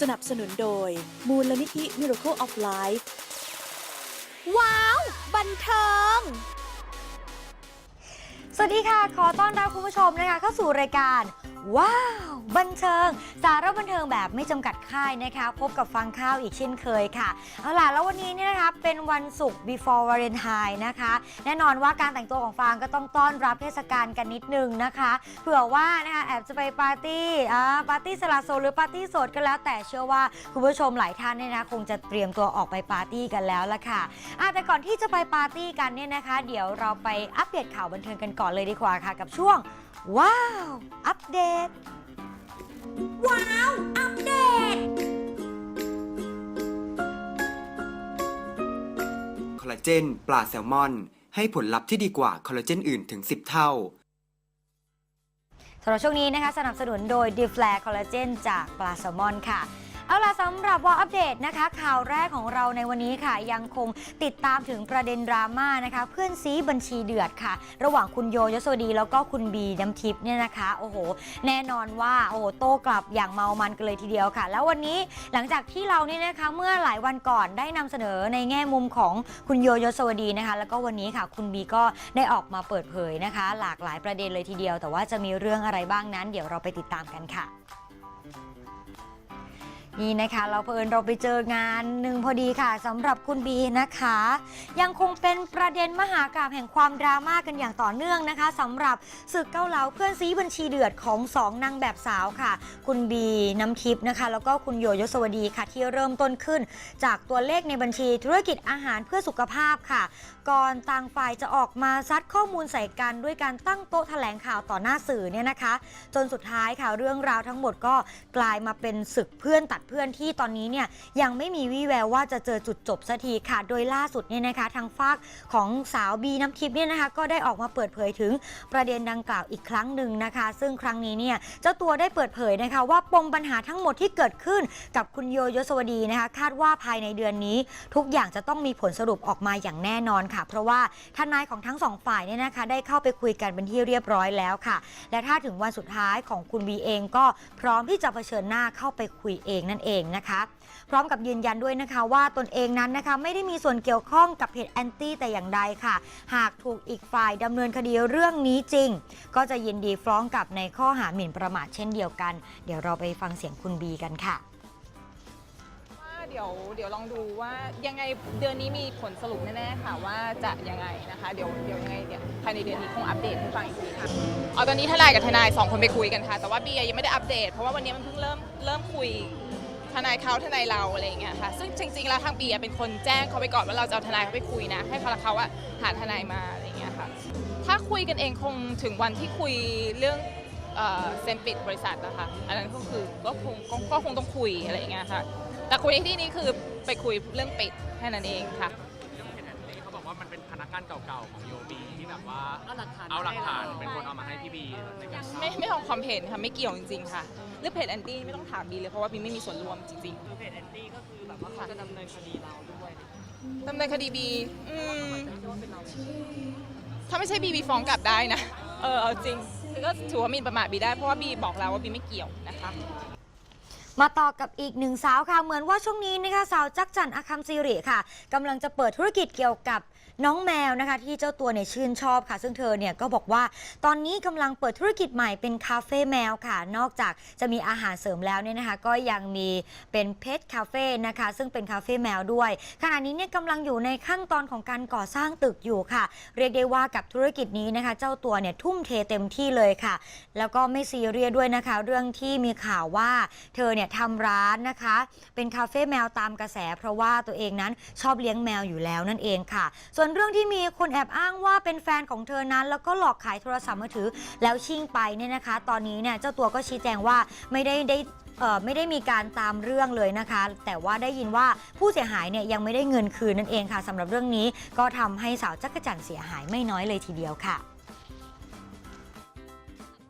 สนับสนุนโดย มูลนิธิ Miracle of Life ว้าว บันเทิง สวัสดีค่ะ ขอต้อนรับคุณผู้ชมนะคะเข้าสู่รายการ ว้าว บันเทิง สาระบันเทิงแบบไม่จำกัดค่ายนะคะ พบกับฟังข้าวอีกเช่นเคยค่ะเอาล่ะแล้ววันนี้เนี่ยนะคะเป็นวันศุกร์ before Valentine นะคะ แน่นอนว่าการแต่งตัวของฟางก็ต้องต้อนรับเทศกาลกันนิดนึงนะคะเผื่อว่านะคะแอบจะไปปาร์ตี้อ่าปาร์ตี้สละโสดหรือปาร์ตี้โสดก็แล้ว แต่เชื่อว่าคุณผู้ชมหลายท่านเนี่ยนะคงจะเตรียมตัวออกไปปาร์ตี้กันแล้วละค่ะอะแต่ก่อนที่จะไปปาร์ตี้กันเนี่ยนะคะ เดี๋ยวเราไปอัปเดตข่าวบันเทิงกันก่อนเลยดีกว่าค่ะ กับช่วง ว้าว อัปเดต ว้าว อัปเดต คอลลาเจน ปลาแซลมอน ให้ผลลัพธ์ที่ดีกว่าคอลลาเจนอื่นถึง 10 เท่า สำหรับช่วงนี้นะคะ สนับสนุนโดย d e f l a r Collagen จากปลาแซลมอนค่ะ เอาล่ะสำหรับว่าอัปเดตนะคะ ข่าวแรกของเราในวันนี้ค่ะ ยังคงติดตามถึงประเด็นดราม่านะคะ เพื่อนซีบัญชีเดือดค่ะ ระหว่างคุณโยยศวดี แล้วก็คุณบีน้ำทิพย์เนี่ยนะคะโอ้โห แน่นอนว่าโอ้โหโต้กลับอย่างเมามันกันเลยทีเดียวค่ะ แล้ววันนี้หลังจากที่เราเนี่ยนะคะเมื่อหลายวันก่อนได้นำเสนอในแง่มุมของคุณโยยศวดีนะคะ แล้วก็วันนี้ค่ะ คุณบีก็ได้ออกมาเปิดเผยนะคะ หลากหลายประเด็นเลยทีเดียว แต่ว่าจะมีเรื่องอะไรบ้างนั้น เดี๋ยวเราไปติดตามกันค่ะ นี่นะคะเราเพิ่นเราไปเจองานหนึ่งพอดีค่ะสำหรับคุณบีนะคะ ยังคงเป็นประเด็นมหากราบแห่งความดราม่ากันอย่างต่อเนื่องนะคะสำหรับศึกเกาเหลาเพื่อนซีบัญชีเดือดของสองนางแบบสาวค่ะ คุณบีน้ำทิพย์นะคะ แล้วก็คุณโยยศวดีค่ะที่เริ่มต้นขึ้น จากตัวเลขในบัญชีธุรกิจอาหารเพื่อสุขภาพค่ะ ก่อนต่างฝ่ายจะออกมาซัดข้อมูลใส่กันด้วยการตั้งโต๊ะแถลงข่าวต่อหน้าสื่อเนี่ยนะคะ จนสุดท้ายค่ะเรื่องราวทั้งหมดก็กลายมาเป็นศึกเพื่อนตัดเพื่อนที่ตอนนี้เนี่ยยังไม่มีวี่แววว่าจะเจอจุดจบสักทีค่ะ โดยล่าสุดเนี่ยนะคะ ทางฝากของสาวบีน้ำทิพย์เนี่ยนะคะ ก็ได้ออกมาเปิดเผยถึงประเด็นดังกล่าวอีกครั้งหนึ่งนะคะ ซึ่งครั้งนี้เนี่ยเจ้าตัวได้เปิดเผยนะคะ ว่าปมปัญหาทั้งหมดที่เกิดขึ้นกับคุณโยยศวดีนะคะ คาดว่าภายในเดือนนี้ ทุกอย่างจะต้องมีผลสรุปออกมาอย่างแน่นอนค่ะ เพราะว่าทนายของทั้งสองฝ่ายเนี่ยนะคะได้เข้าไปคุยกันเป็นที่เรียบร้อยแล้วค่ะ และถ้าถึงวันสุดท้ายของคุณบีเองก็พร้อมที่จะเผชิญหน้าเข้าไปคุยเองนั่นเองนะคะ พร้อมกับยืนยันด้วยนะคะว่าตนเองนั้นนะคะไม่ได้มีส่วนเกี่ยวข้องกับเพจแอนตี้แต่อย่างใดค่ะ หากถูกอีกฝ่ายดำเนินคดีเรื่องนี้จริง ก็จะยินดีฟ้องกลับในข้อหาหมิ่นประมาทเช่นเดียวกัน เดี๋ยวเราไปฟังเสียงคุณบีกันค่ะว่าเดี๋ยวเดี๋ยวลองดูว่ายังไงเดือนนี้มีผลสรุปแน่ๆค่ะว่าจะยังไงนะคะเดี๋ยวเดี๋ยวยังไงเดี๋ยวภายในเดือนนี้คงอัปเดตให้ฟังอีกทีค่ะเอาตอนนี้ทนายกับทนายสองคนไปคุยกันค่ะ แต่ว่าบียังไม่ได้อัปเดตเพราะว่าวันนี้มันเพิ่งเริ่มเริ่มคุย ทนายเขาทนายเราอะไรอย่างเงี้ยค่ะ ซึ่งจริงๆแล้วทางบีเป็นคนแจ้งเขาไปก่อนว่าเราจะเอาทนายเขาไปคุยนะ ให้เขาเขาว่าหาทนายมาอะไรอย่างเงี้ยค่ะ ถ้าคุยกันเองคงถึงวันที่คุยเรื่องเอ่อเซ็นปิดบริษัทนะคะอันนั้นก็คือก็คงก็ก็คงต้องคุยอะไรอย่างเงี้ยค่ะ แต่คุยในที่นี้คือไปคุยเรื่องปิดแค่นั้นเองค่ะ เรื่องเพจแอนตี้เขาบอกว่ามันเป็นพนักงานเก่าๆของโยบี แบบว่าเอาหลักฐาน เอาหลักฐานให้เรเป็นคนเอามาให้พี่บีในการไม่ไม่เอาความเห็นค่ะไม่เกี่ยวจริงๆค่ะเรื่องเพจแอนตี้ไม่ต้องถามบีเลยเพราะว่าบีไม่มีส่วนร่วมจริงคือเพจแอนตี้ก็คือแบบว่าเขาจะดำเนินคดีเราด้วยๆดำเนินคดีบีอืมจะไม่ใช่ว่าเป็นเราถ้าไม่ใช่บีบีฟ้องกลับได้นะเออเอาจริงก็ถือว่าหมีประมาทบีได้เพราะว่าบีบอกแล้วว่าบีไม่เกี่ยวนะคะ มาต่อกับอีกหนึ่งสาวค่ะ เหมือนว่าช่วงนี้นะคะสาวจักรจันทร์อาคัมซิริค่ะกำลังจะเปิดธุรกิจเกี่ยวกับ น้องแมวนะคะที่เจ้าตัวเนี่ยชื่นชอบค่ะ ซึ่งเธอเนี่ยก็บอกว่าตอนนี้กำลังเปิดธุรกิจใหม่เป็นคาเฟ่แมวค่ะ นอกจากจะมีอาหารเสริมแล้วเนี่ยนะคะ ก็ยังมีเป็นเพ t คาเฟ่นะคะ ซึ่งเป็นคาเฟ่แมวด้วย ขณะนี้เนี่ยกำลังอยู่ในขั้นตอนของการก่อสร้างตึกอยู่ค่ะ เรียกได้ว่ากับธุรกิจนี้นะคะ เจ้าตัวเนี่ยทุ่มเทเต็มที่เลยค่ะ แล้วก็ไม่ซีเรียสด้วยนะคะ เรื่องที่มีข่าวว่าเธอเนี่ยทำร้านนะคะ เป็นคาเฟ่แมวตามกระแส เพราะว่าตัวเองนั้นชอบเลี้ยงแมวอยู่แล้วนั่นเองค่ะ ส่วนเรื่องที่มีคนแอบอ้างว่าเป็นแฟนของเธอนั้น แล้วก็หลอกขายโทรศัพท์มือถือแล้วชิ่งไปเนี่ยนะคะ ตอนนี้เนี่ยเจ้าตัวก็ชี้แจงว่าไม่ได้ได้เอ่อไม่ได้มีการตามเรื่องเลยนะคะ แต่ว่าได้ยินว่าผู้เสียหายเนี่ยยังไม่ได้เงินคืนนั่นเองค่ะสำหรับเรื่องนี้ก็ทำให้สาวจักรจันทร์เสียหายไม่น้อยเลยทีเดียวค่ะ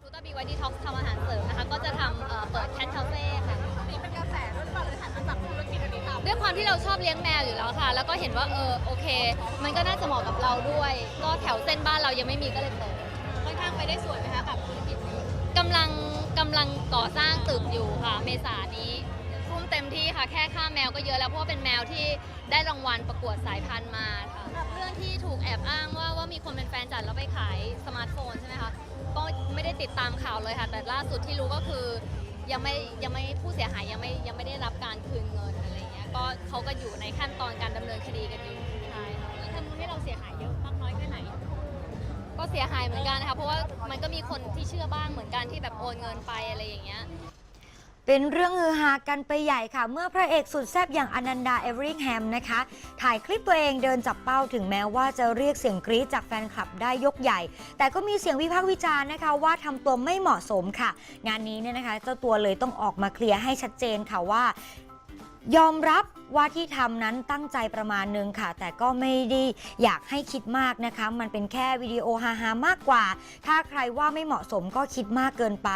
รูตาบีไวดีท็อกทำอาหารเสริมนะคะก็จะทำเอ่อเปิดแคทคาเฟ่ค่ะ ด้วยความที่เราชอบเลี้ยงแมวอยู่แล้วค่ะ แล้วก็เห็นว่าเออโอเค มันก็น่าจะเหมาะกับเราด้วย ก็แถวเส้นบ้านเรายังไม่มีก็เลยเปิดค่อนข้างไปได้สวยไหมคะกับธุรกิจนี้กำลังกำลังก่อสร้างตึกอยู่ค่ะ เมษานี้ทุ่มเต็มที่ค่ะ แค่ค่าแมวก็เยอะแล้วเพราะว่าเป็นแมวที่ได้รางวัลประกวดสายพันธุ์มาค่ะสำหรับเรื่องที่ถูกแอบอ้างว่าว่ามีคนเป็นแฟนจัดแล้วไปขายสมาร์ทโฟนใช่ไหมคะก็ไม่ได้ติดตามข่าวเลยค่ะ แต่ล่าสุดที่รู้ก็คือยังไม่ยังไม่ผู้เสียหายยังไม่ยังไม่ได้รับการคืนเงินอะไรเงี้ย ก็เขาก็อยู่ในขั้นตอนการดำเนินคดีกันอยู่ใช่ค่ะแล้วทำให้เราเสียหายเยอะมากน้อยแค่ไหน ก็เสียหายเหมือนกันนะคะเพราะว่ามันก็มีคนที่เชื่อบ้างเหมือนกันที่แบบโอนเงินไปอะไรอย่างเงี้ย เป็นเรื่องฮือฮากันไปใหญ่ค่ะ เมื่อพระเอกสุดแซ่บอย่างอนันดาเอเวอริงแฮมนะคะ ถ่ายคลิปตัวเองเดินจับเป้าถึงแม้ว่าจะเรียกเสียงกรี๊ดจากแฟนคลับได้ยกใหญ่ แต่ก็มีเสียงวิพากษ์วิจารณ์นะคะว่าทำตัวไม่เหมาะสมค่ะ งานนี้เนี่ยนะคะ เจ้าตัวเลยต้องออกมาเคลียร์ให้ชัดเจนค่ะว่ายอมรับว่าที่ทำนั้นตั้งใจประมาณนึงค่ะ แต่ก็ไม่ได้อยากให้คิดมากนะคะ มันเป็นแค่วิดีโอฮาๆมากกว่า ถ้าใครว่าไม่เหมาะสมก็คิดมากเกินไป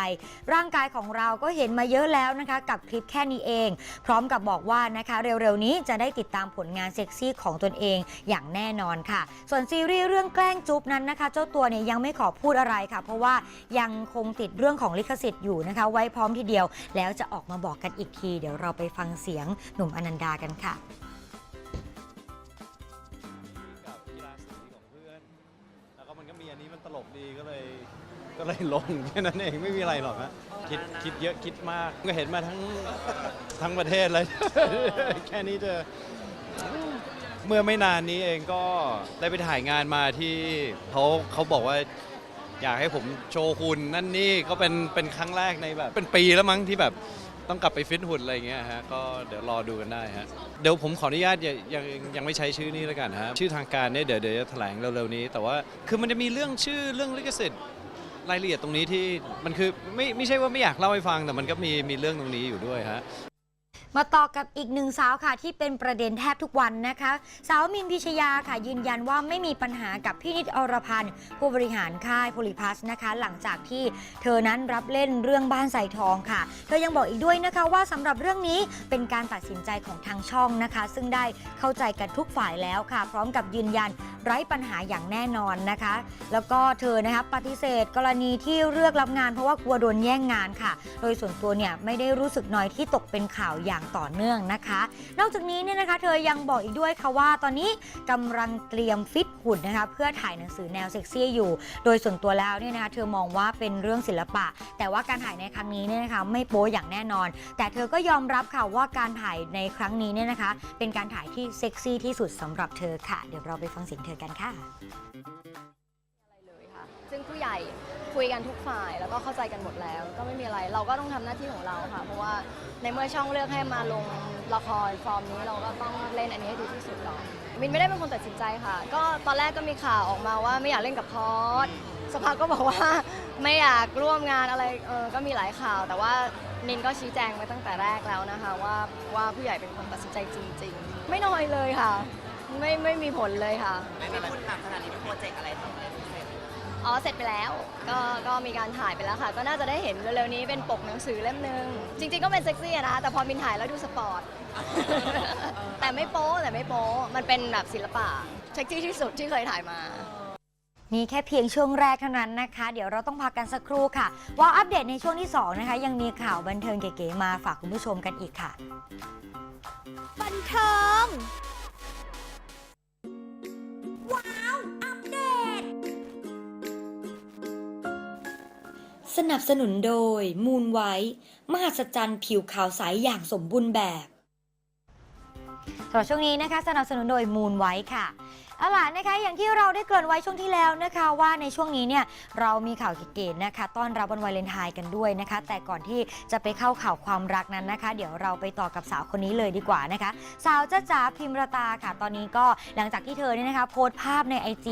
ร่างกายของเราก็เห็นมาเยอะแล้วนะคะ กับคลิปแค่นี้เอง พร้อมกับบอกว่านะคะเร็วๆนี้จะได้ติดตามผลงานเซ็กซี่ของตนเองอย่างแน่นอนค่ะ ส่วนซีรีส์เรื่องแกล้งจุ๊บนั้นนะคะ เจ้าตัวเนี่ยยังไม่ขอพูดอะไรค่ะ เพราะว่ายังคงติดเรื่องของลิขสิทธิ์อยู่นะคะ ไว้พร้อมทีเดียว แล้วจะออกมาบอกกันอีกที เดี๋ยวเราไปฟังเสียงหนุ่มอนันดากันค่ะกับกีฬาสีของเพื่อน แล้วก็มันก็มีอันนี้มันตลกดีก็เลยก็เลยลงแค่นั้นเองไม่มีอะไรหรอกฮะคิดคิดเยอะคิดมากก็เห็นมาทั้งทั้งประเทศเลย แค่นี้จะเมื่อไม่นานนี้เองก็ได้ไปถ่ายงานมาที่เขาเขาบอกว่าอยากให้ผมโชว์หุ่นนั่นนี่ก็เป็นเป็นครั้งแรกในแบบ เป็นปีแล้วมั้งที่แบบ ต้องกลับไปฟิตหุ่นอะไรอย่างเงี้ยฮะก็เดี๋ยวรอดูกันได้ฮะเดี๋ยวผมขออนุญาตอย่ายังยังไม่ใช้ชื่อนี้แล้วกันฮะชื่อทางการเนี่ยเดี๋ยวเดี๋ยวจะแถลงเร็วๆนี้ แต่ว่าคือมันจะมีเรื่องชื่อเรื่องลิขสิทธิ์รายละเอียดตรงนี้ที่มันคือไม่ไม่ใช่ว่าไม่อยากเล่าให้ฟังแต่มันก็มีมีเรื่องตรงนี้อยู่ด้วยฮะ มาต่อกับอีกหนึ่งสาวค่ะที่เป็นประเด็นแทบทุกวันนะคะ สาวมินพิชยาค่ะยืนยันว่าไม่มีปัญหากับพี่นิดอรพันธ์ผู้บริหารค่ายโพลิพัสนะคะ หลังจากที่เธอนั้นรับเล่นเรื่องบ้านใส่ทองค่ะ เธอยังบอกอีกด้วยนะคะว่าสำหรับเรื่องนี้เป็นการตัดสินใจของทางช่องนะคะ ซึ่งได้เข้าใจกันทุกฝ่ายแล้วค่ะ พร้อมกับยืนยันไร้ปัญหาอย่างแน่นอนนะคะ แล้วก็เธอนะคะปฏิเสธ กรณีที่เลือกรับงาน เพราะว่ากลัวโดนแย่งงานค่ะ โดยส่วนตัวเนี่ยไม่ได้รู้สึกน้อยที่ตกเป็นข่าวอย่างต่อเนื่องนะคะ นอกจากนี้เนี่ยนะคะ เธอยังบอกอีกด้วยค่ะว่า ตอนนี้กำลังเตรียมฟิตหุ่นนะคะเพื่อถ่ายหนังสือแนวเซ็กซี่อยู่ โดยส่วนตัวแล้วเนี่ยนะคะเธอมองว่าเป็นเรื่องศิลปะ แต่ว่าการถ่ายในครั้งนี้เนี่ยนะคะไม่โป๊อย่างแน่นอน แต่เธอก็ยอมรับค่ะว่าการถ่ายในครั้งนี้เนี่ยนะคะ เป็นการถ่ายที่เซ็กซี่ที่สุดสำหรับเธอค่ะ เดี๋ยวเราไปฟังเสียงเธอกันค่ะอะไรค่ะซึ่งผู้ใหญ่ คุยกันทุกฝ่ายแล้วก็เข้าใจกันหมดแล้ว ก็ไม่มีอะไรเราก็ต้องทำหน้าที่ของเราค่ะ เพราะว่าในเมื่อช่องเลือกให้มาลงละครฟอร์มนี้เราก็ต้องเล่นอันนี้ให้ดีที่สุดก่อนมินไม่ได้เป็นคนตัดสินใจค่ะ ก็ตอนแรกก็มีข่าวออกมาว่าไม่อยากเล่นกับพอดสภาก็บอกว่าไม่อยากร่วมงานอะไรเออก็มีหลายข่าว แต่ว่านินก็ชี้แจงไว้ตั้งแต่แรกแล้วนะคะ ว่าว่าผู้ใหญ่เป็นคนตัดสินใจจริง ๆ ไม่น้อยเลยค่ะ ไม่ไม่มีผลเลยค่ะไม่มีคุณหนักขนาดนี้เป็นโปรเจกต์อ อ๋อเสร็จไปแล้วก็ก็มีการถ่ายไปแล้วค่ะ ก็น่าจะได้เห็นเร็วๆนี้เป็นปกหนังสือเล่มหนึ่งจริงๆก็เป็นเซ็กซี่อะนะคะแต่พอมินถ่ายแล้วดูสปอร์ต แต่ไม่โป๊แต่ไม่โป๊มันเป็นแบบศิลปะเซ็กซี่ที่สุดที่เคยถ่ายมา นี่แค่เพียงช่วงแรกเท่านั้นนะคะ เดี๋ยวเราต้องพักกันสักครู่ค่ะ ว่าอัปเดตในช่วงที่ 2 นะคะ ยังมีข่าวบันเทิงเก๋ๆมาฝากคุณผู้ชมกันอีกค่ะ บันเทิง สนับสนุนโดยมูลไว้ มหัศจรรย์ผิวขาวใสอย่างสมบูรณ์แบบ สำหรับช่วงนี้นะคะสนับสนุนโดยมูลไว้ค่ะเอาล่ะนะคะอย่างที่เราได้เกริ่นไว้ช่วงที่แล้วนะคะ ว่าในช่วงนี้เนี่ยเรามีข่าวเก๋ๆนะคะต้อนรับวันวาเลนไทน์กันด้วยนะคะ แต่ก่อนที่จะไปเข้าข่าวความรักนั้นนะคะ เดี๋ยวเราไปต่อกับสาวคนนี้เลยดีกว่านะคะ สาวจ้าจ๋าพิมรตาค่ะ ตอนนี้ก็หลังจากที่เธอเนี่ยนะคะ โพสต์ภาพใน IG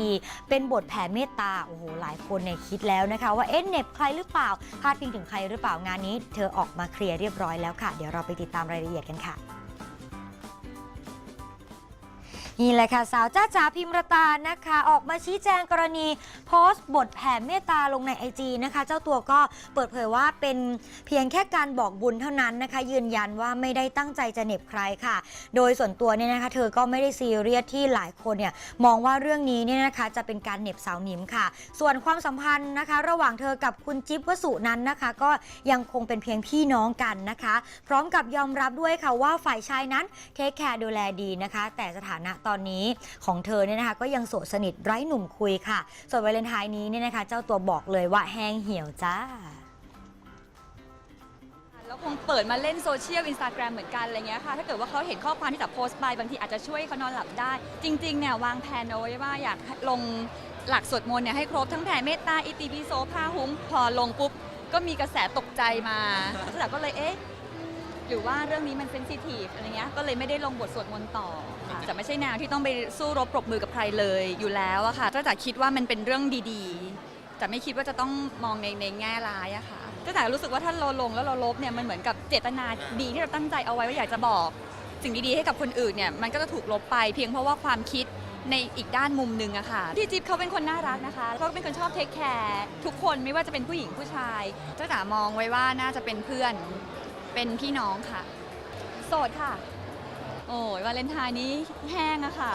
เป็นบทแผ่เมตตาโอ้โหหลายคนเนี่ยคิดแล้วนะคะ ว่าเอ๊ะเหน็บใครหรือเปล่าพาดพิงถึงใครหรือเปล่างานนี้ เธอออกมาเคลียร์เรียบร้อยแล้วค่ะ เดี๋ยวเราไปติดตามรายละเอียดกันค่ะ นี่แหละค่ะสาวจ้าจ๋าพิมรตานะคะ ออกมาชี้แจงกรณีโพสต์บทแผ่เมตตาลงในไอจีนะคะ เจ้าตัวก็เปิดเผยว่าเป็นเพียงแค่การบอกบุญเท่านั้นนะคะ ยืนยันว่าไม่ได้ตั้งใจจะเหน็บใครค่ะ โดยส่วนตัวเนี่ยนะคะ เธอก็ไม่ได้ซีเรียสที่หลายคนเนี่ยมองว่าเรื่องนี้เนี่ยนะคะจะเป็นการเหน็บสาวหนิมค่ะ ส่วนความสัมพันธ์นะคะ ระหว่างเธอกับคุณจิ๊บวสุนั้นนะคะ ก็ยังคงเป็นเพียงพี่น้องกันนะคะ พร้อมกับยอมรับด้วยค่ะว่าฝ่ายชายนั้นเทคแคร์ดูแลดีนะคะ แต่สถานะตอนนี้ของเธอเนี่ยนะคะก็ยังโสดสนิทไร้หนุ่มคุยค่ะ ส่วนวาเลนไทน์นี้เนี่ยนะคะเจ้าตัวบอกเลยว่าแห้งเหี่ยวจ้า แล้วคงเปิดมาเล่นโซเชียลอินสตาแกรมเหมือนกันอะไรเงี้ยค่ะ ถ้าเกิดว่าเขาเห็นข้อความที่แบบโพสต์ไปบางทีอาจจะช่วยเขานอนหลับได้ จริงๆเนี่ยวางแผนเอาไว้ว่าอยากลงหลักสวดมนต์เนี่ยให้ครบทั้งแผ่เมตตาอิติปิโสพาหุงพอลงปุ๊บ ก็มีกระแสตกใจมาแต่ก็เลยเอ๊ะ หรือว่าเรื่องนี้มันเซนซิทีฟอะไรเงี้ยก็เลยไม่ได้ลงบทสวดมนต์ต่อค่ะจะไม่ใช่แนวที่ต้องไปสู้รบปรบมือกับใครเลยอยู่แล้วอะค่ะก็จะคิดว่ามันเป็นเรื่องดีๆแต่ไม่คิดว่าจะต้องมองในในแง่ร้ายอะค่ะก็แต่รู้สึกว่าถ้าเราลงแล้วเราลบเนี่ยมันเหมือนกับเจตนาดีที่เราตั้งใจเอาไว้ว่าอยากจะบอก สิ่งดีๆให้กับคนอื่นเนี่ยมันก็จะถูกลบไป เพียงเพราะว่าความคิดในอีกด้านมุมหนึ่งอะค่ะพี่จิ๊บเขาเป็นคนน่ารักนะคะเขาก็เป็นคนชอบเทคแคร์ทุกคนไม่ว่าจะเป็นผู้หญิงผู้ชายเจ้าจ๋ามองไว้ว่าน่าจะเป็นเพื่อน เป็นพี่น้องค่ะ โสดค่ะ โอ้ยวาเลนไทน์นี้แห้งอะค่ะ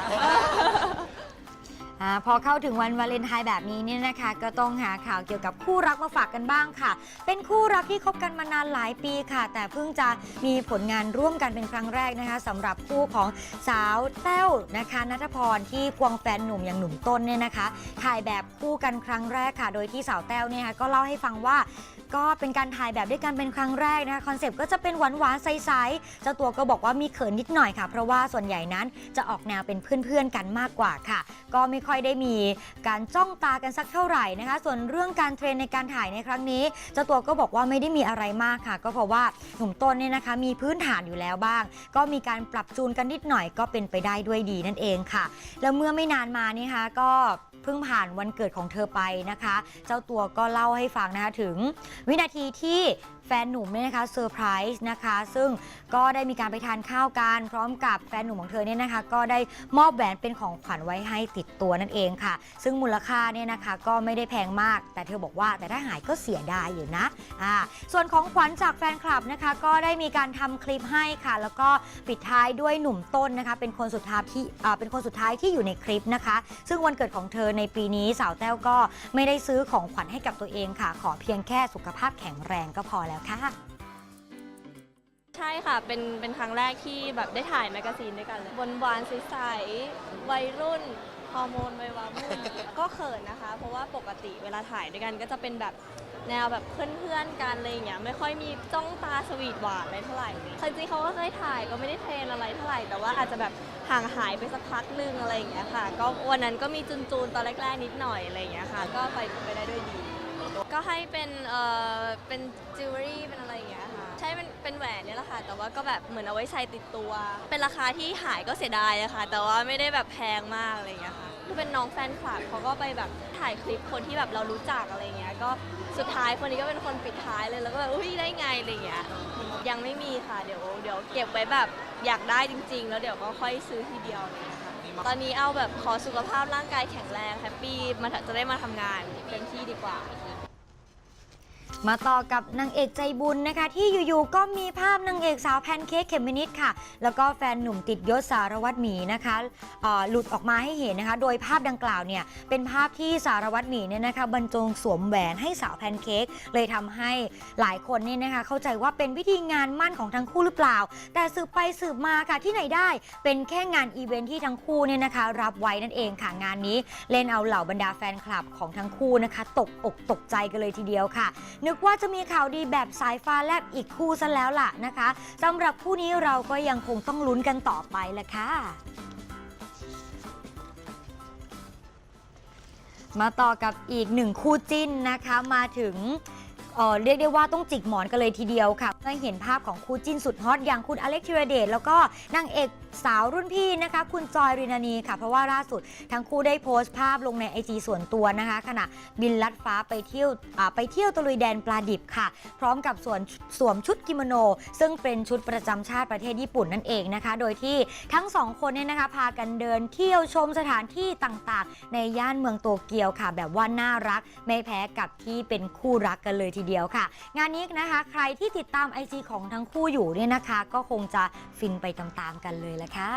อาพอเข้าถึงวันวาเลนไทน์แบบนี้เนี่ยนะคะ ก็ต้องหาข่าวเกี่ยวกับคู่รักมาฝากกันบ้างค่ะ เป็นคู่รักที่คบกันมานานหลายปีค่ะ แต่เพิ่งจะมีผลงานร่วมกันเป็นครั้งแรกนะคะสำหรับคู่ของสาวแต้วนะคะนัทพรที่ควงแฟนหนุ่มอย่างหนุ่มต้นเนี่ยนะคะ ถ่ายแบบคู่กันครั้งแรกค่ะ โดยที่สาวแต้วเนี่ยค่ะก็เล่าให้ฟังว่า ก็เป็นการถ่ายแบบด้วยกันเป็นครั้งแรกนะคะคอนเซปต์ก็จะเป็นหวานหวานๆใสๆเจ้าตัวก็บอกว่ามีเขินนิดหน่อยค่ะ เพราะว่าส่วนใหญ่นั้นจะออกแนวเป็นเพื่อนๆกันมากกว่าค่ะ ก็ไม่ค่อยได้มีการจ้องตากันสักเท่าไหร่นะคะ ส่วนเรื่องการเทรนในการถ่ายในครั้งนี้เจ้าตัวก็บอกว่าไม่ได้มีอะไรมากค่ะ ก็เพราะว่าหนุ่มต้นเนี่ยนะคะ มีพื้นฐานอยู่แล้วบ้าง ก็มีการปรับจูนกันนิดหน่อยก็เป็นไปได้ด้วยดีนั่นเองค่ะ แล้วเมื่อไม่นานมานี่คะก็เพิ่งผ่านวันเกิดของเธอไปนะคะ เจ้าตัวก็เล่าให้ฟังนะคะถึงวินาทีที่ แฟนหนุ่มเนี่ยนะคะเซอร์ไพรส์นะคะ ซึ่งก็ได้มีการไปทานข้าวกันพร้อมกับแฟนหนุ่มของเธอเนี่ยนะคะ ก็ได้มอบแหวนเป็นของขวัญไว้ให้ติดตัวนั่นเองค่ะ ซึ่งมูลค่าเนี่ยนะคะก็ไม่ได้แพงมาก แต่เธอบอกว่าแต่ถ้าหายก็เสียดายอยู่นะอ่าส่วนของขวัญจากแฟนคลับนะคะ ก็ได้มีการทำคลิปให้ค่ะ แล้วก็ปิดท้ายด้วยหนุ่มต้นนะคะ เป็นคนสุดท้ายที่อ่าเป็นคนสุดท้ายที่อยู่ในคลิปนะคะ ซึ่งวันเกิดของเธอในปีนี้สาวแต้วก็ไม่ได้ซื้อของขวัญให้กับตัวเองค่ะ ขอเพียงแค่สุขภาพแข็งแรงก็พอแล้วค่ะ ใช่ค่ะ เป็นเป็นครั้งแรกที่แบบได้ถ่ายแมกกาซีนด้วยกันเลยบนหวานใสๆวัยรุ่นฮอร์โมนวัยวาวุ่นก็เขินนะคะ เพราะว่าปกติเวลาถ่ายด้วยกันก็จะเป็นแบบแนวแบบเพื่อนๆกันอะไรอย่างเงี้ยไม่ค่อยมีจ้องตาสวีทหวานอะไรเท่าไหร่จริงๆเขาก็เคยถ่ายก็ไม่ได้เทรนอะไรเท่าไหร่แต่ว่าอาจจะแบบห่างหายไปสักพักนึงอะไรอย่างเงี้ยค่ะ ก็วันนั้นก็มีจูนๆตอนแรกๆนิดหน่อยอะไรอย่างเงี้ยค่ะ ก็ไปไปได้ด้วยดี ก็ให้เป็นเอ่อเป็นจิวเวลรี่เป็นอะไรอย่างเงี้ยค่ะใช่เป็นเป็นแหวนเนี่ยแหละค่ะ แต่ว่าก็แบบเหมือนเอาไว้ใส่ติดตัว เป็นราคาที่หายก็เสียดายอะค่ะ แต่ว่าไม่ได้แบบแพงมากอะไรอย่างเงี้ยค่ะคือเป็นน้องแฟนคลับเขาก็ไปแบบถ่ายคลิปคนที่แบบเรารู้จักอะไรเงี้ยก็สุดท้ายคนนี้ก็เป็นคนปิดท้ายเลยแล้วก็แบบอุ้ยได้ไงอะไรเงี้ยยังไม่มีค่ะเดี๋ยวเดี๋ยวเก็บไว้แบบอยากได้จริง ๆ แล้วเดี๋ยวก็ค่อยซื้อทีเดียวอะไรเลยค่ะตอนนี้เอาแบบขอสุขภาพร่างกายแข็งแรงแฮปปี้มาจะได้มาทำงานเต็มที่ดีกว่า มาต่อกับนางเอกใจบุญนะคะ ที่อยู่ๆก็มีภาพนางเอกสาวแพนเค้กเขมมนิดค่ะ แล้วก็แฟนหนุ่มติดยศสารวัตรหมีนะคะหลุดออกมาให้เห็นนะคะ โดยภาพดังกล่าวเนี่ยเป็นภาพที่สารวัตรหมีเนี่ยนะคะบรรจงสวมแหวนให้สาวแพนเค้กเลยทำให้หลายคนเนี่ยนะคะ เข้าใจว่าเป็นพิธีงานมั่นของทั้งคู่หรือเปล่า แต่สืบไปสืบมาค่ะที่ไหนได้เป็นแค่งานอีเวนท์ที่ทั้งคู่เนี่ยนะคะ รับไว้นั่นเองค่ะงานนี้ เล่นเอาเหล่าบรรดาแฟนคลับของทั้งคู่นะคะ ตกอกตกใจกันเลยทีเดียวค่ะนึกว่าจะมีข่าวดีแบบสายฟ้าแลบอีกคู่ซะแล้วล่ะนะคะสำหรับคู่นี้เราก็ยังคงต้องลุ้นกันต่อไปแหละค่ะ มาต่อกับอีกหนึ่งคู่จิ้นนะคะมาถึงเอ่อเรียกได้ว่าต้องจิกหมอนกันเลยทีเดียวค่ะได้เห็นภาพของคู่จิ้นสุดฮอตอย่างคุณอเล็กธีรเดชแล้วก็นางเอกสาวรุ่นพี่นะคะ คุณจอยรินานีค่ะ เพราะว่าล่าสุดทั้งคู่ได้โพสต์ภาพลงในไอจีส่วนตัวนะคะ ขณะบินลัดฟ้าไปเที่ยวไปเที่ยวตะลุยแดนปลาดิบค่ะ พร้อมกับสวมสวมชุดกิโมโน ซึ่งเป็นชุดประจำชาติประเทศญี่ปุ่นนั่นเองนะคะ โดยที่ทั้งสองคนเนี่ยนะคะ พากันเดินเที่ยวชมสถานที่ต่างๆ ในย่านเมืองโตเกียวค่ะ แบบว่าน่ารักไม่แพ้กับที่เป็นคู่รักกันเลยทีเดียวค่ะ งานนี้นะคะ ใครที่ติดตาม IG ของทั้งคู่อยู่เนี่ยนะคะ ก็คงจะฟินไปตามๆกันเลยละค่ะ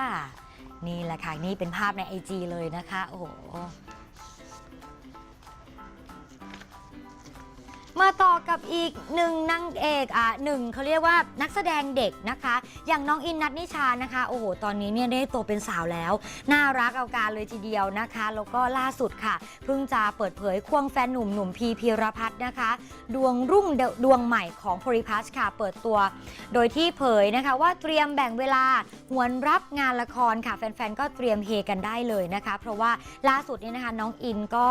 นี่แหละค่ะ นี่เป็นภาพใน IG เลยนะคะ โอ้โห มาต่อกับอีกหนึ่งนางเอกอะหนึ่งเขาเรียกว่านักแสดงเด็กนะคะ อย่างน้องอินนัทนิชานะคะ โอ้โห ตอนนี้เนี่ยได้โตเป็นสาวแล้ว น่ารักเอาการเลยทีเดียวนะคะ แล้วก็ล่าสุดค่ะ เพิ่งจะเปิดเผยควงแฟนหนุ่มหนุ่มพีพีรพัฒน์นะคะ ดวงรุ่งดวงใหม่ของโพลิพัสค่ะ เปิดตัว โดยที่เผยนะคะว่าเตรียมแบ่งเวลาหวนรับงานละครค่ะ แฟนๆ ก็เตรียมเฮกันได้เลยนะคะ เพราะว่าล่าสุดนี้นะคะน้องอินก็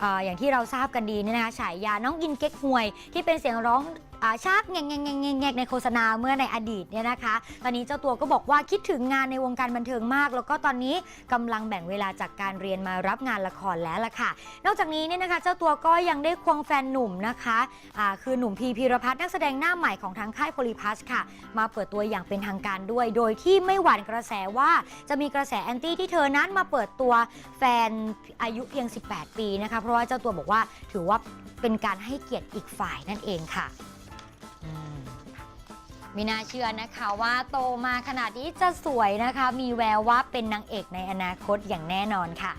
เอ่อย่างที่เราทราบกันดีเนี่ยนะคะฉายาน้องอินเก๊กห่วย ที่เป็นเสียงร้อง อาชักแงงแงงแงงแงงแงงในโฆษณาเมื่อในอดีตเนี่ยนะคะ ตอนนี้เจ้าตัวก็บอกว่าคิดถึงงานในวงการบันเทิงมาก แล้วก็ตอนนี้กำลังแบ่งเวลาจากการเรียนมารับงานละครแล้วล่ะค่ะ นอกจากนี้เนี่ยนะคะ เจ้าตัวก็ยังได้ควงแฟนหนุ่มนะคะคือหนุ่มพีพีรพัฒน์นักแสดงหน้าใหม่ของทางค่ายโพลิพัสค่ะ มาเปิดตัวอย่างเป็นทางการด้วย โดยที่ไม่หวั่นกระแสว่าจะมีกระแสแอนตี้ที่เธอนั้นมาเปิดตัวแฟนอายุเพียง 18 ปีนะคะ เพราะว่าเจ้าตัวบอกว่าถือว่าเป็นการให้เกียรติอีกฝ่ายนั่นเองค่ะ ไม่น่าเชื่อนะคะว่าโตมาขนาดนี้จะสวยนะคะ มีแววว่าเป็นนางเอกในอนาคตอย่างแน่นอนค่ะ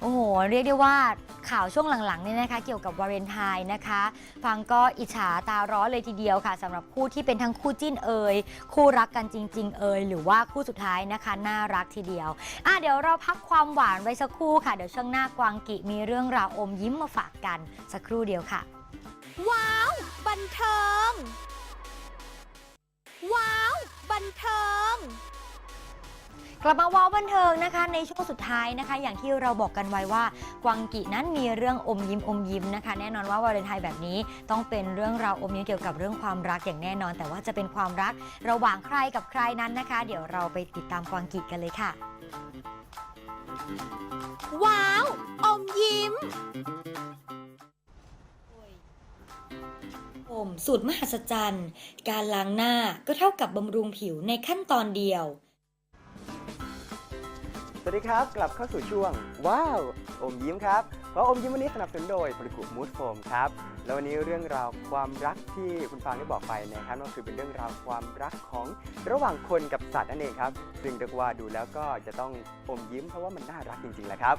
โอ้โห เรียกได้ว่าข่าวช่วงหลังๆเนี่ยนะคะ เกี่ยวกับวาเลนไทน์นะคะ ฟังก็อิจฉาตาร้อนเลยทีเดียวค่ะสำหรับคู่ที่เป็นทั้งคู่จิ้นเอ่ยคู่รักกันจริง ๆ เอ่ยหรือว่าคู่สุดท้ายนะคะ น่ารักทีเดียวอะเดี๋ยวเราพักความหวานไว้สักครู่ค่ะเดี๋ยวช่วงหน้ากวางกิมีเรื่องราวอมยิ้มมาฝากกันสักครู่เดียวค่ะ ว้าว บันเทิง ว้าว บันเทิง กลับมาว้าวบันเทิงนะคะ ในช่วงสุดท้ายนะคะ อย่างที่เราบอกกันไว้ว่ากวางกินั้นมีเรื่องอมยิ้มอมยิ้มนะคะ แน่นอนว่าวาเลนไทน์แบบนี้ต้องเป็นเรื่องราวอมยิ้มเกี่ยวกับเรื่องความรักอย่างแน่นอน แต่ว่าจะเป็นความรักระหว่างใครกับใครนั้นนะคะ เดี๋ยวเราไปติดตามกวางกิกันเลยค่ะ ว้าว อมยิ้ม มสูตรมหัศจรรย์ การล้างหน้าก็เท่ากับบำรุงผิวในขั้นตอนเดียว สวัสดีครับ กลับเข้าสู่ช่วง ว้าว อมยิ้มครับ เพราะอมยิ้มวันนี้สนับสนุนโดยผลิตภัณฑ์มูดโฟมครับ แล้ววันนี้เรื่องราวความรักที่คุณฟางได้บอกไปนะครับก็คือเป็นเรื่องราวความรักของระหว่างคนกับสัตว์นั่นเองครับ ซึ่งเรียกว่าดูแล้วก็จะต้องอมยิ้มเพราะว่ามันน่ารักจริงๆแหละครับ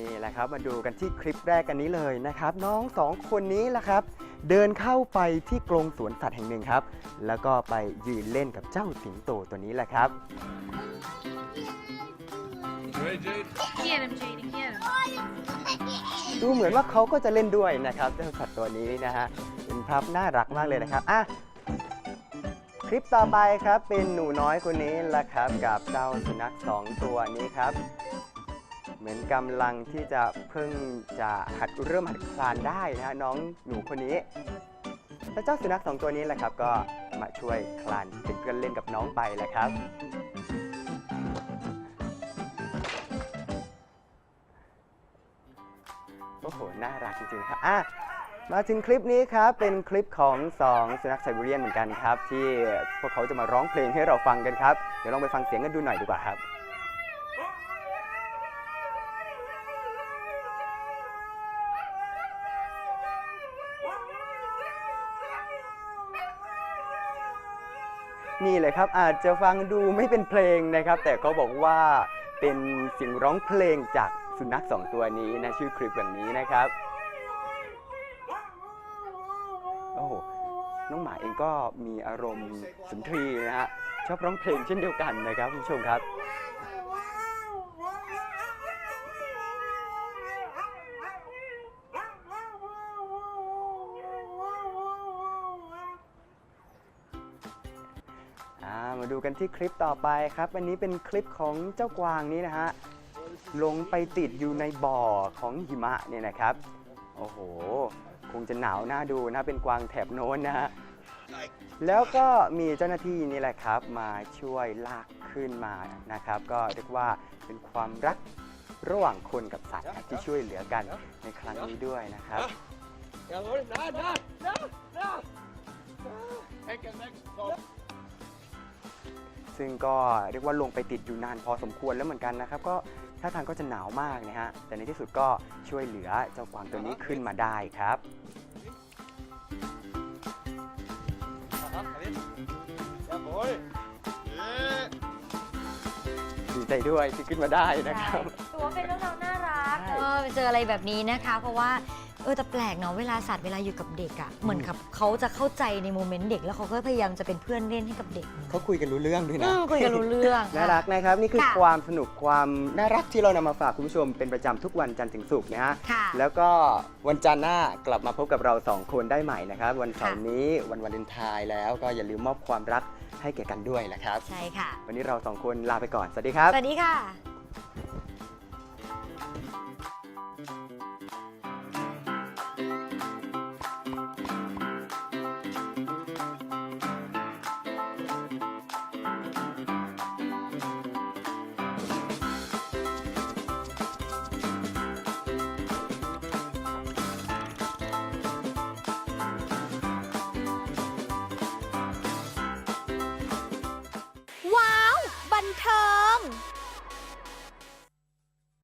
นี่แหละครับมาดูกันที่คลิปแรกกันนี้เลยนะครับ น้องสองคนนี้แหละครับ เดินเข้าไปที่กรงสวนสัตว์แห่งหนึ่งครับ แล้วก็ไปยืนเล่นกับเจ้าสิงโตตัวนี้แหละครับดูเหมือนว่าเขาก็จะเล่นด้วยนะครับเจ้าสัตว์ตัวนี้นะฮะเป็นภาพน่ารักมากเลยนะครับอะคลิปต่อไปครับเป็นหนูน้อยคนนี้แหละครับ กับเจ้าสุนัขสองตัวนี้ครับ มือนกำลังที่จะเพิ่งจะหัดเริ่มหัดคลานได้นะฮะน้องหนูคนนี้แล้วเจ้าสุนัขสองตัวนี้แหละครับ ก็มาช่วยคลานเป็นเพื่อนเล่นกับน้องไปแหละครับ โอ้โห น่ารักจริงๆครับอะมาถึงคลิปนี้ครับ เป็นคลิปของสองสุนัขไซบีเรียนเหมือนกันครับ ที่พวกเขาจะมาร้องเพลงให้เราฟังกันครับ เดี๋ยวลองไปฟังเสียงกันดูหน่อยดีกว่าครับ นี่เลยครับอาจจะฟังดูไม่เป็นเพลงนะครับ แต่เขาบอกว่าเป็นเสียงร้องเพลงจากสุนัขสองตัวนี้นะชื่อคลิปแบบนี้นะครับโอ้โหน้องหมาเองก็มีอารมณ์สุนทรีนะฮะชอบร้องเพลงเช่นเดียวกันนะครับคุณผู้ชมครับ มาดูกันที่คลิปต่อไปครับอันนี้เป็นคลิปของเจ้ากวางนี้นะฮะลงไปติดอยู่ในบ่อของหิมะเนี่ยนะครับ โอ้โห คงจะหนาวน่าดูนะเป็นกวางแถบโน้นนะฮะแล้วก็มีเจ้าหน้าที่นี่แหละครับ มาช่วยลากขึ้นมานะครับ ก็เรียกว่าเป็นความรักระหว่างคนกับสัตว์ที่ช่วยเหลือกันในครั้งนี้ด้วยนะครับ ซึ่งก็เรียกว่าลงไปติดอยู่นานพอสมควรแล้วเหมือนกันนะครับ ก็ท่าทางก็จะหนาวมากนะฮะ แต่ในที่สุดก็ช่วยเหลือเจ้ากวางตัวนี้ขึ้นมาได้ครับ ดีใจด้วยที่ขึ้นมาได้นะครับ ถือว่าเป็นเรื่องราวน่ารัก ใช่ เออไปเจออะไรแบบนี้นะคะ เพราะว่าเออแต่แปลกเนาะเวลาสัตว์เวลาอยู่กับเด็กอะ่ะเหมือนกับเขาจะเข้าใจในโมเมนต์เด็กแล้วเขาก็พยายามจะเป็นเพื่อนเล่นให้กับเด็กเขาคุยกันรู้เรื่องด้วยอืนะ มคุยกันรู้เรื่อง น่ารักนะครับ นี่คือค่ะ ความสนุกความน่ารักที่เรานำมาฝากคุณผู้ชมเป็นประจำทุกวันจันทร์ถึงศุกร์นะฮะ ค่ะ แล้วก็วันจันทร์หน้ากลับมาพบกับเราสองคนได้ใหม่นะครับ วันเสาร์นี้วันวาเลนไทน์แล้วก็อย่าลืมมอบความรักให้แก่กันด้วยนะครับ ใช่ค่ะ วันนี้เราสองคนลาไปก่อน สวัสดีครับ สวัสดีค่ะ